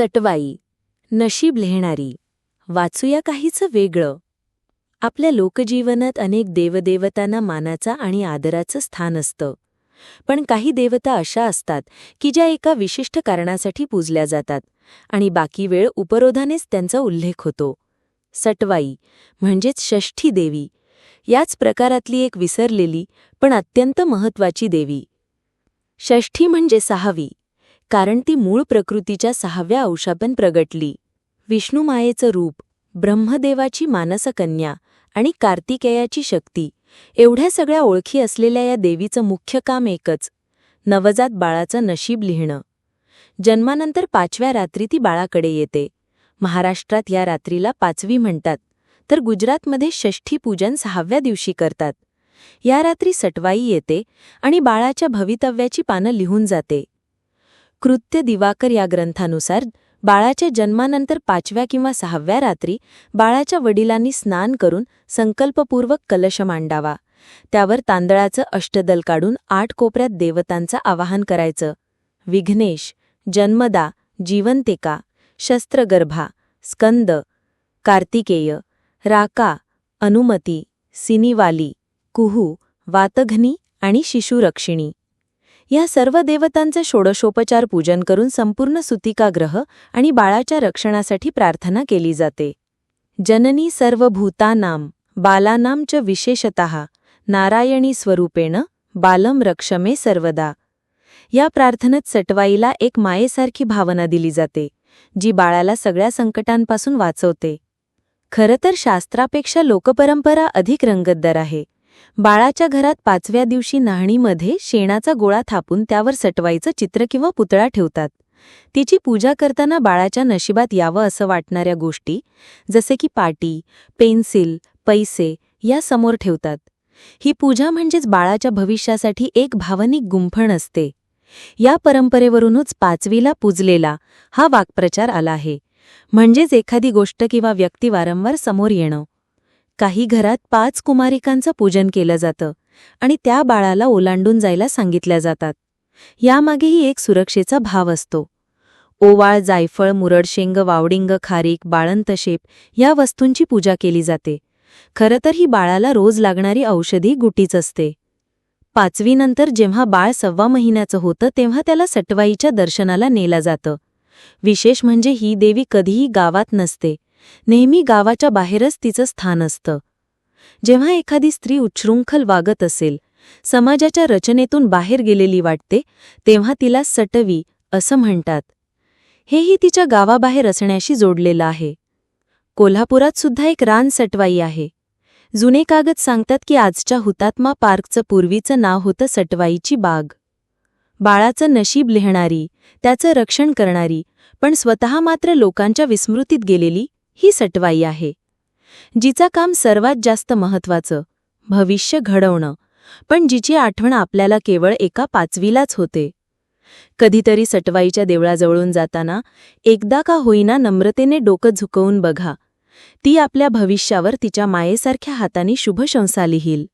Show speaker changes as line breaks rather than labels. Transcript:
सटवाई नशीब लिहिणारी. वाचूया काहीचं वेगळं. आपल्या लोकजीवनात अनेक देवदेवतांना मानाचा आणि आदराचं स्थान असतं. पण काही देवता अशा असतात की ज्या एका विशिष्ट कारणासाठी पूजल्या जातात आणि बाकी वेळ उपरोधानेच त्यांचा उल्लेख होतो. सटवाई म्हणजेच षष्ठी देवी याच प्रकारातली एक विसरलेली पण अत्यंत महत्वाची देवी. षष्ठी म्हणजे सहावी. कारण ती मूळ प्रकृतीच्या सहाव्या अंशापण प्रगटली. विष्णुमायेचं रूप ब्रह्मदेवाची मानसकन्या आणि कार्तिकेयाची शक्ती एवढ्या सगळ्या ओळखी असलेल्या या देवीचं मुख्य काम एकच नवजात बाळाचं नशीब लिहिणं. जन्मानंतर पाचव्या रात्री ती बाळाकडे येते. महाराष्ट्रात या रात्रीला पाचवी म्हणतात तर गुजरातमध्ये षष्ठी पूजन सहाव्या दिवशी करतात. या रात्री सटवाई येते आणि बाळाच्या भवितव्याची पानं लिहून जाते. कृत्य दिवाकर या ग्रंथानुसार बाळाच्या जन्मानंतर पाचव्या किंवा सहाव्या रात्री बाळाच्या वडिलांनी स्नान करून संकल्पपूर्वक कलश मांडावा. त्यावर तांदळाचं अष्टदल काढून आठ कोपऱ्यात देवतांचं आवाहन करायचं. विघ्नेश जन्मदा जीवंतिका शस्त्रगर्भा स्कंद कार्तिकेय राका अनुमती सिनीवाली कुहू वातघनी आणि शिशुरक्षिणी. या सर्व देवतांचे षोडशोपचार पूजन करून संपूर्ण सुतिकाग्रह आणि बाळाच्या रक्षणासाठी प्रार्थना केली जाते. जननी सर्व भूतानाम बालानां च विशेषत नारायणी स्वरूपेण बालम रक्षमे सर्वदा. या प्रार्थनेत सटवाईला एक मायेसारखी भावना दिली जाते जी बाळाला सगळ्या संकटांपासून वाचवते. खरं तर शास्त्रापेक्षा लोकपरंपरा अधिक रंगतदार आहे. बाळाच्या घरात पाचव्या दिवशी नाहणीमध्ये शेणाचा गोळा थापून त्यावर सटवायचं चित्र किंवा पुतळा ठेवतात. तिची पूजा करताना बाळाच्या नशिबात यावं असं वाटणाऱ्या गोष्टी जसे की पाटी पेन्सिल पैसे या समोर ठेवतात. ही पूजा म्हणजेच बाळाच्या भविष्यासाठी एक भावनिक गुंफण असते. या परंपरेवरूनच पाचवीला पूजलेला हा वाक्प्रचार आला आहे. म्हणजेच एखादी गोष्ट किंवा व्यक्ती वारंवार समोर येणं. काही घरात पाच कुमारिकांचं पूजन केलं जातं आणि त्या बाळाला ओलांडून जायला सांगितल्या जातात. यामागेही एक सुरक्षेचा भाव असतो. ओवाळ जायफळ मुरडशेंग वावडिंग खारीक बाळंतशेप या वस्तूंची पूजा केली जाते. खरं तर ही बाळाला रोज लागणारी औषधी गुटीच असते. पाचवीनंतर जेव्हा बाळ सव्वा महिन्याचं होतं तेव्हा त्याला सटवाईच्या दर्शनाला नेलं जातं. विशेष म्हणजे ही देवी कधीही गावात नसते. नेहमी गावाच्या बाहेरच तिचं स्थान असतं. जेव्हा एखादी स्त्री उच्छृंखल वागत असेल समाजाच्या रचनेतून बाहेर गेलेली वाटते तेव्हा तिला सटवी असं म्हणतात. हेही तिच्या गावाबाहेर असण्याशी जोडलेलं आहे. कोल्हापुरात सुद्धा एक रान सटवाई आहे. जुने कागद सांगतात की आजच्या हुतात्मा पार्कचं पूर्वीचं नाव होतं सटवाईची बाग. बाळाचं नशीब लिहिणारी त्याचं रक्षण करणारी पण स्वतः मात्र लोकांच्या विस्मृतीत गेलेली ही सटवाई आहे. जिचा काम सर्वात जास्त महत्वाचं भविष्य घडवणं. पण जिची आठवण आपल्याला केवळ एका पाचवीलाच होते. कधीतरी सटवाईच्या देवळाजवळून जाताना एकदा का होईना नम्रतेने डोकं झुकवून बघा. ती आपल्या भविष्यावर तिच्या मायेसारख्या हाताने शुभशंसा लिहील.